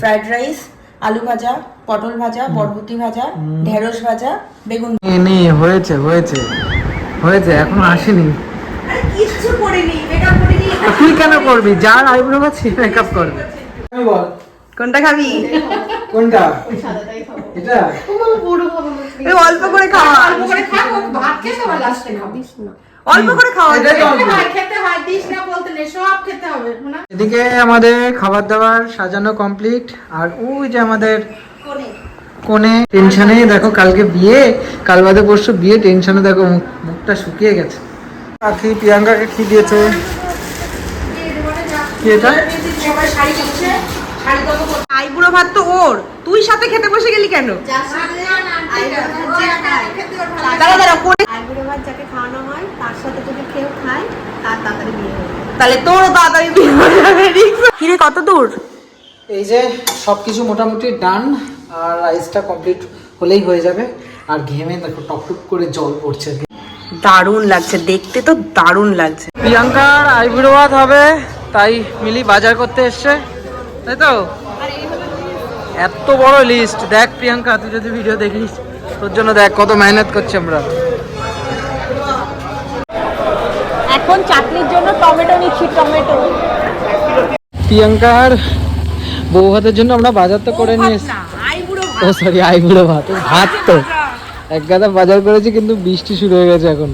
Fried rice আলু ভাজা পটল ভাজা বরবটি ভাজা ঢেঁড়স ভাজা বেগুন নে, নে হয়েছে হয়েছে হয়েছে এখন আসেনি। কিচ্ছু করিনি মেকআপ করিনি। তুই কেন করবি? যার আইব্রো আছে মেকআপ করবে। আমি বল। কোনটা খাবি? কোনটা? এটা? এই অল্প করে খাওয়া। অল্প করে খা, ও ভাত খেতে হবে লাস্টে খাবিস না। অল্প করে খাওয়া খেতে হয়, দিস না বলতে নেই, সব খেতে হবে, এদিকে আমাদের খাবার দাবার সাজানো কমপ্লিট আর ওই যে আমাদের কোনে টেনশনে দেখো কালকে বিয়ে কাল বাদে পরশু বিয়ে টেনশনে দেখো মুখ- মুখটা শুকিয়ে গেছে। আখি প্রিয়াঙ্কাকে কি দিয়েছে? কি এটা? সবাই শাড়ি আইবুড়ো ভাত তো ওর। তুই সাথে খেতে বসে গেলি কেন? যার সাথে যে খায়, খেতে ওর ভালো লাগে। দাঁড়া দাঁড়া করে আইবুড়ো ভাত যাকে খাওয়ানো হয় তার সাথে যদি কেউ খায় তার তাড়াতাড়ি বিয়ে তাহলে তোরও তাড়াতাড়ি বিয়ে হয়ে যাবে কিরে কত দূর? এই যে সব কিছু মোটামুটি ডান আর রাইসটা কমপ্লিট হলেই হয়ে যাবে। আর ঘেমে দেখো টপটপ করে জল পড়ছে। দারুণ লাগছে দেখতে তো দারুণ লাগছে। প্রিয়াঙ্কার আইব্রো ভাত হবে তাই মিলি বাজার করতে এসছে। তাই তো? এত বড় লিস্ট দেখ প্রিয়াঙ্কা তুই যদি ভিডিও দেখিস তোর জন্য দেখ কত মেহনত করছি আমরা। এখন চাটনির জন্য টমেটো নিচ্ছি টমেটো। প্রিয়াঙ্কার বউ ভাতের জন্য আমরা বাজার তো করে নিয়ে এসছি। আইবুড়ো ও সরি আইবুড়ো ভাত। ভাত তো। এক গাদা বাজার করেছি কিন্তু বৃষ্টি শুরু হয়ে গেছে এখন।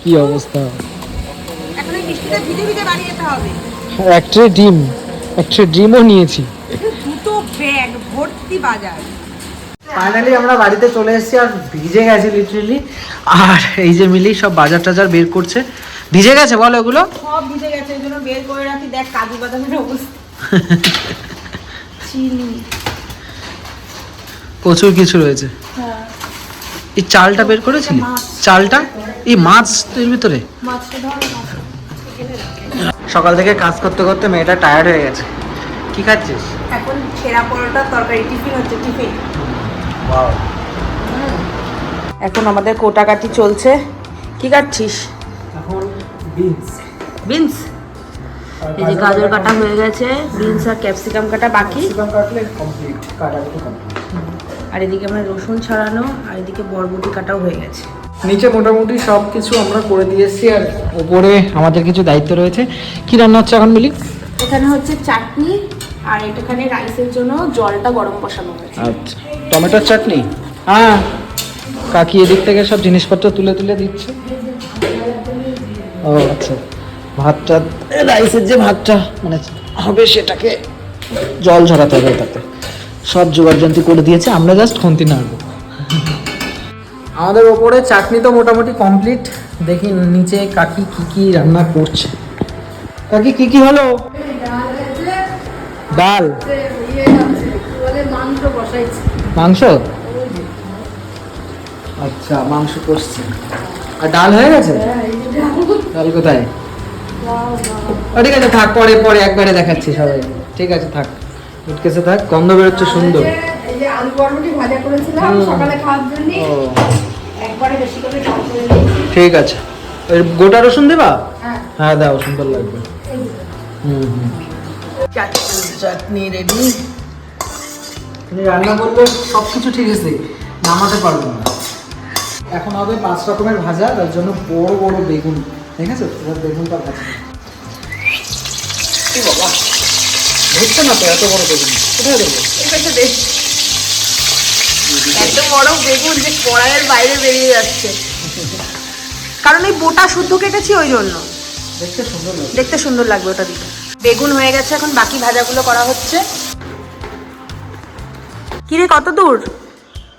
কি অবস্থা। এখন বৃষ্টিতে ভিজে ভিজে বাড়ি যেতে হবে। ট্রে ডিম। এক ট্রে ডিমও নিয়েছি। দুটো ব্যাগ ভর্তি বাজার। ফাইনালি আমরা বাড়িতে চলে এসেছি আর ভিজে গেছে লিটারেলি আর এই যে মিলি সব বাজার টাজার বের করছে। ভিজে গেছে বলো ওগুলো সব ভিজে গেছে এই জন্য বের করে রাখি। দেখ কাজু বাদামের অবস্থা। চিনি। প্রচুর কিছু রয়েছে। এই চালটা বের করেছিলি? চালটা? এই মাছ এর ভিতরে? সকাল থেকে কাজ করতে করতে মেয়েটা টায়ার্ড হয়ে গেছে। কি খাচ্ছিস? এখন ছেঁড়া পরোটা তরকারি টিফিন হচ্ছে টিফিন। এখন আমাদের কোটাকাটি চলছে। কি কাটছিস এখন বিনস বিনস এই যে গাজর কাটা হয়ে গেছে বিনস আর ক্যাপসিকাম কাটা বাকি। কাটলে কমপ্লিট কাটা কমপ্লিট আর এদিকে আমরা রসুন ছাড়ানো আর এদিকে বরবটি কাটাও হয়ে গেছে। নিচে মোটামুটি সব কিছু আমরা করে দিয়েছি আর উপরে আমাদের কিছু দায়িত্ব রয়েছে। কি রান্না হচ্ছে এখন মিলি? এখানে হচ্ছে চাটনি আর এটাখানে রাইসের জন্য জলটা গরম বসানো হয়েছে। আচ্ছা টমেটোর চাটনি? হ্যাঁ কাকি এদিক থেকে সব জিনিসপত্র তুলে তুলে দিচ্ছে। ও আচ্ছা ভাতটা রাইসের যে ভাতটা মানে হবে সেটাকে জল ঝরাতে হবে তাতে। সব জোগাড়যন্ত্রী করে দিয়েছে আমরা জাস্ট খন্তি নাড়বো। আমাদের ওপরে চাটনি তো মোটামুটি কমপ্লিট দেখি নিচে কাকি কি কি রান্না করছে। কাকি কি কি হলো? ডাল। মাংস? আচ্ছা মাংস করছে আর ডাল হয়ে গেছে? ডাল কোথায়? ঠিক আছে থাক পরে পরে একবারে দেখাচ্ছি সবাই। ঠিক আছে থাক। উঠকেছে থাক গন্ধ বেরোচ্ছে সুন্দর। আলু ভাজা করেছিলাম সকালে খাওয়ার জন্য। ঠিক আছে। এর গোটা রসুন দেবা? হ্যাঁ। হ্যাঁ দাও সুন্দর লাগবে। হুম হুম। চাটনি রেডি রান্না করলে সব কিছু ঠিক আছে নামাতে পারব না। এখন হবে পাঁচ রকমের ভাজা তার জন্য বড় বড় বেগুন। দেখেছ? এবার বেগুনটা ভাজা। কি বাবা? ধরছে না তো এত বড় বেগুন? কোথায় দেবো এত বড় বেগুন যে কড়াইয়ের বাইরে বেরিয়ে যাচ্ছে। কারণ এই বোটা শুদ্ধ কেটেছি ওই জন্য। দেখতে সুন্দর দেখতে সুন্দর লাগবে ওটা দিকে বেগুন হয়ে গেছে এখন বাকি ভাজাগুলো করা হচ্ছে। কিরে কত দূর?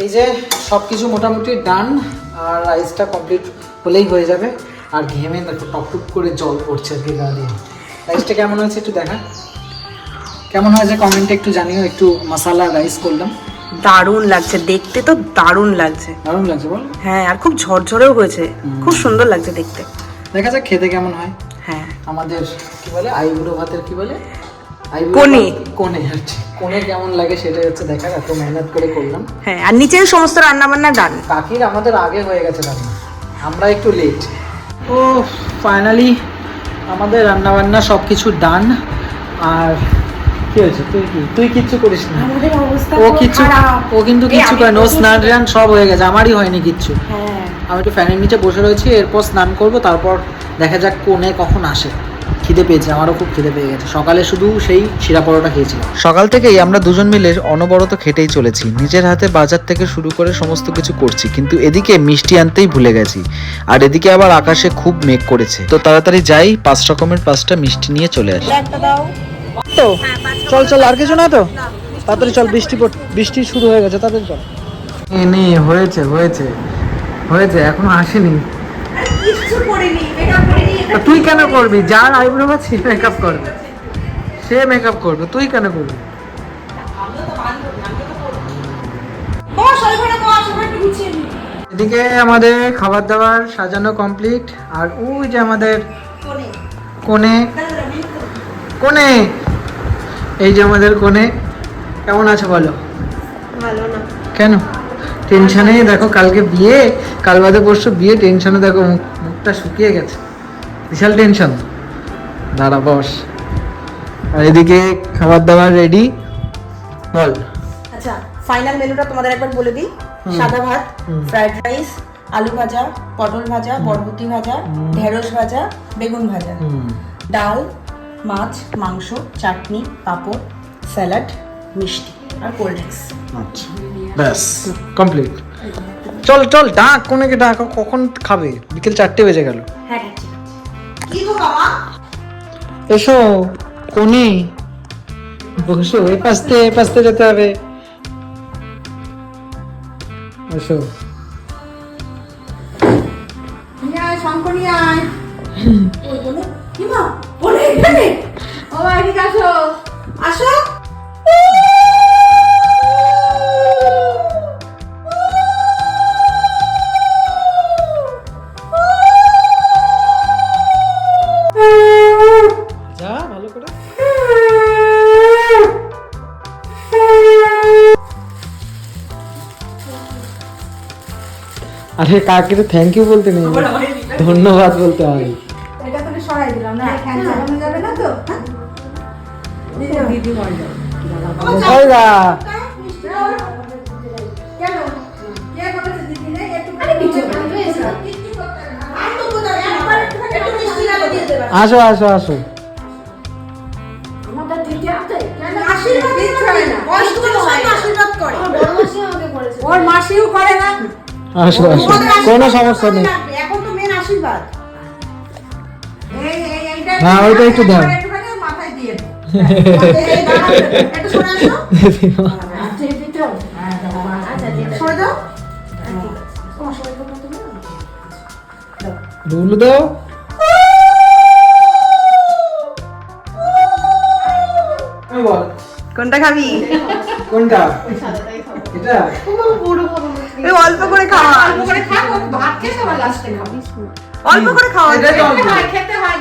এই যে সব কিছু মোটামুটি ডান আর রাইসটা কমপ্লিট হলেই হয়ে যাবে। আর ঘেমে দেখো টপটপ করে জল পড়ছে আর কি গা দিয়ে। রাইসটা কেমন হয়েছে একটু দেখা। কেমন হয়েছে কমেন্টে একটু জানিও একটু মশালা রাইস করলাম। দারুণ লাগছে দেখতে তো দারুণ লাগছে। দারুণ লাগছে বল। হ্যাঁ আর খুব ঝরঝরেও হয়েছে খুব সুন্দর লাগছে দেখতে। দেখা যাক খেতে কেমন হয়। হ্যাঁ। আমাদের কি বলে আইবুড়ো ভাতের কি বলে? কোণে হচ্ছে কোণে কেমন লাগে সেটাই হচ্ছে দেখার এত মেহনত করে করলাম। হ্যাঁ আর নিচের সমস্ত রান্না বান্না ডান কাকির আমাদের আগে হয়ে গেছে রান্না। আমরা একটু লেট ও ফাইনালি আমাদের রান্না বান্না সব কিছু ডান আর কি হয়েছে? তুই কি তুই কিচ্ছু করিস না? আমাদের অবস্থা ও কিচ্ছু। ও কিন্তু কিচ্ছু করে না। স্নান টান সব হয়ে গেছে। আমারই হয়নি কিচ্ছু। হ্যাঁ। আমি একটু ফ্যানের নিচে বসে রয়েছি এরপর স্নান করব তারপর দেখা যাক কোনে কখন আসে। খিদে পেয়েছে আমারও খুব খিদে পেয়ে গেছে। সকালে শুধু সেই শিরা পরোটা খেয়েছিলাম। সকাল থেকেই আমরা দুজন মিলে অনবরত খেটেই চলেছি। নিজের হাতে বাজার থেকে শুরু করে সমস্ত কিছু করছি কিন্তু এদিকে মিষ্টি আনতেই ভুলে গেছি। আর এদিকে আবার আকাশে খুব মেঘ করেছে। তো তাড়াতাড়ি যাই পাঁচ রকমের পাঁচটা মিষ্টি নিয়ে চলে আসি। একটা দাও। তো? চল চল আর কিছু না তো? তাড়াতাড়ি চল বৃষ্টি বৃষ্টি শুরু হয়ে গেছে তাড়াতাড়ি চল। নে হয়েছে হয়েছে হয়েছে এখনও আসেনি। কিচ্ছু করিনি মেকআপ করিনি তা তুই কেন করবি? যার আইব্রো সে মেকআপ করবে। সে মেকআপ করবে তুই কেন করবি? বস ওইখানে বস ওখানে একটু গুছিয়ে নি। এদিকে আমাদের খাবার দাবার সাজানো কমপ্লিট আর ওই যে আমাদের কোণে। কোণে? এই যে আমাদের কোণে কেমন আছে বলো? ভালো না। কেন? টেনশনে দেখো কালকে বিয়ে কাল বাদে পরশু বিয়ে টেনশনে দেখো মুখ মুখটা শুকিয়ে গেছে। বিশাল টেনশন দাঁড়া বস। আর এদিকে খাবার দাবার রেডি বল। আচ্ছা ফাইনাল মেনুটা তোমাদের একবার বলে দিই। সাদা ভাত। ফ্রাইড রাইস আলু ভাজা পটল ভাজা বরবটি ভাজা। ঢেঁড়স ভাজা বেগুন ভাজা। ডাল মাছ মাংস চাটনি পাঁপড় স্যালাড মিষ্টি আর কোল্ড ড্রিঙ্কস আচ্ছা ব্যাস কমপ্লিট চল চল ডাক কোনেকে ডাক কখন খাবে? বিকেল চারটে বেজে গেল। হ্যাঁ বাবা? এসো কোনে? বসো এ পাশতে এ পাশতে যেতে হবে। এসো। নিয়ে আয় শঙ্কর নিয়ে আয় ওই বলে কি মা বলে এখানে ও এদিকে আসো। আসো। যা ভালো করে। আরে কাকে তো থ্যাংক ইউ বলতে নেই। ধন্যবাদ বলতে হয়। আসো আসো আসো। ওর মাসিও করে না। আসো আসো। কোনো সমস্যা নেই। এখন তো মেন আশীর্বাদ। এই এই এইটা হ্যাঁ, ওইটা একটু দাও। দিয়ে দাও। কোনটা খাবি? কোনটা? এটা? অল্প করে খাওয়া। অল্প করে অল্প খাওয়া। খেতে অল্প। হয়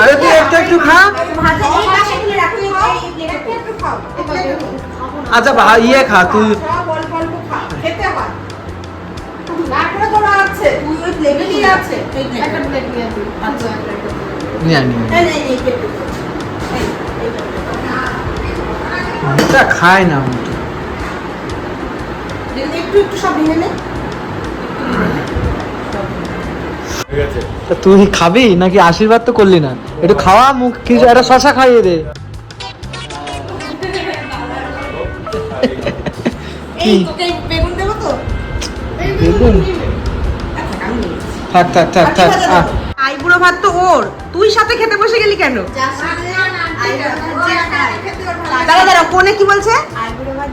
আরে। আচ্ছা ইয়ে তুই অল্প খা তুই আচ্ছা খায় না। একটু একটু সব ভেঙে নে। তা তুই খাবি? নাকি আশীর্বাদ তো করলি না? একটু খাওয়া মুখ কিছু একটা শশা খাইয়ে দে। থাক থাক থাক থাক আইবুড়ো ভাত তো ওর। তুই সাথে খেতে বসে গেলি কেন? দাঁড়া দাঁড়া কোনে কি বলছে? আইবুড়ো ভাত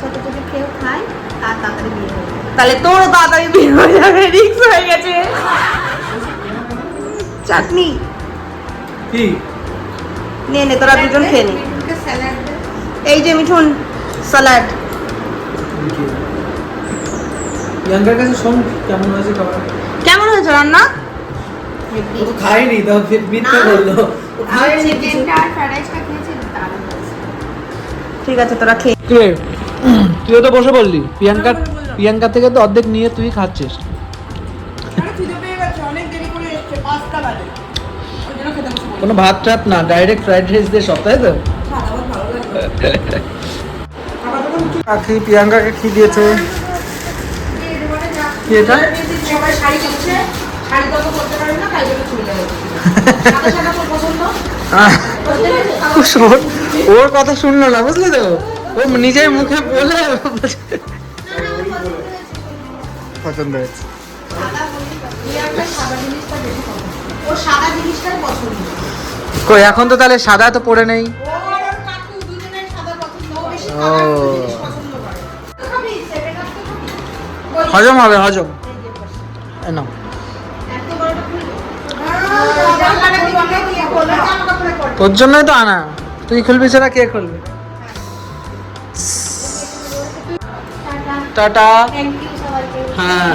সাথে যদি কেউ খায় তার তাড়াতাড়ি বিয়ে হয়ে যায় তাহলে তোরও তাড়াতাড়ি বিয়ে হয়ে যাবে রিক্স হয়ে গেছে। চাটনি। কি? নে নে তোরা দুজন খেয়ে নে। এই যে মিঠুন স্যালাড প্রিয়াঙ্কার কাছে শোন কেমন হয়েছে খাবার? কেমন হয়েছে রান্না? ও তো খায়নি তো মিথ্যা বলল। আর চিকেনটা আর ফ্রাইড রাইসটা খেয়েছি ঠিক আছে তোরা খেয়ে কে তুইও তো বসে বললি। প্রিয়াঙ্কা প্রিয়াঙ্কা থেকে তো অর্ধেক নিয়ে তুই খাচ্ছিস। কোনো ভাত টাত না ডাইরেক্ট ফ্রাইড রাইস দিয়ে সব তাই তো? উঠে আখি প্রিয়াঙ্কাকে কি দিয়েছে? কি এটা? ওর কথা শুনলো না বুঝলে তো? ও নিজের মুখে বলে? পছন্দ হয়েছে। ও সাদা জিনিসটাই পছন্দ। কই এখন তো তাহলে সাদা তো পড়ে নেই। ও হজম হবে হজম। পরে তোর জন্যই তো আনা। তুই খুলবি সেটা কে খুলবে? টাটা থ্যাংক ইউ সবাইকে হ্যাঁ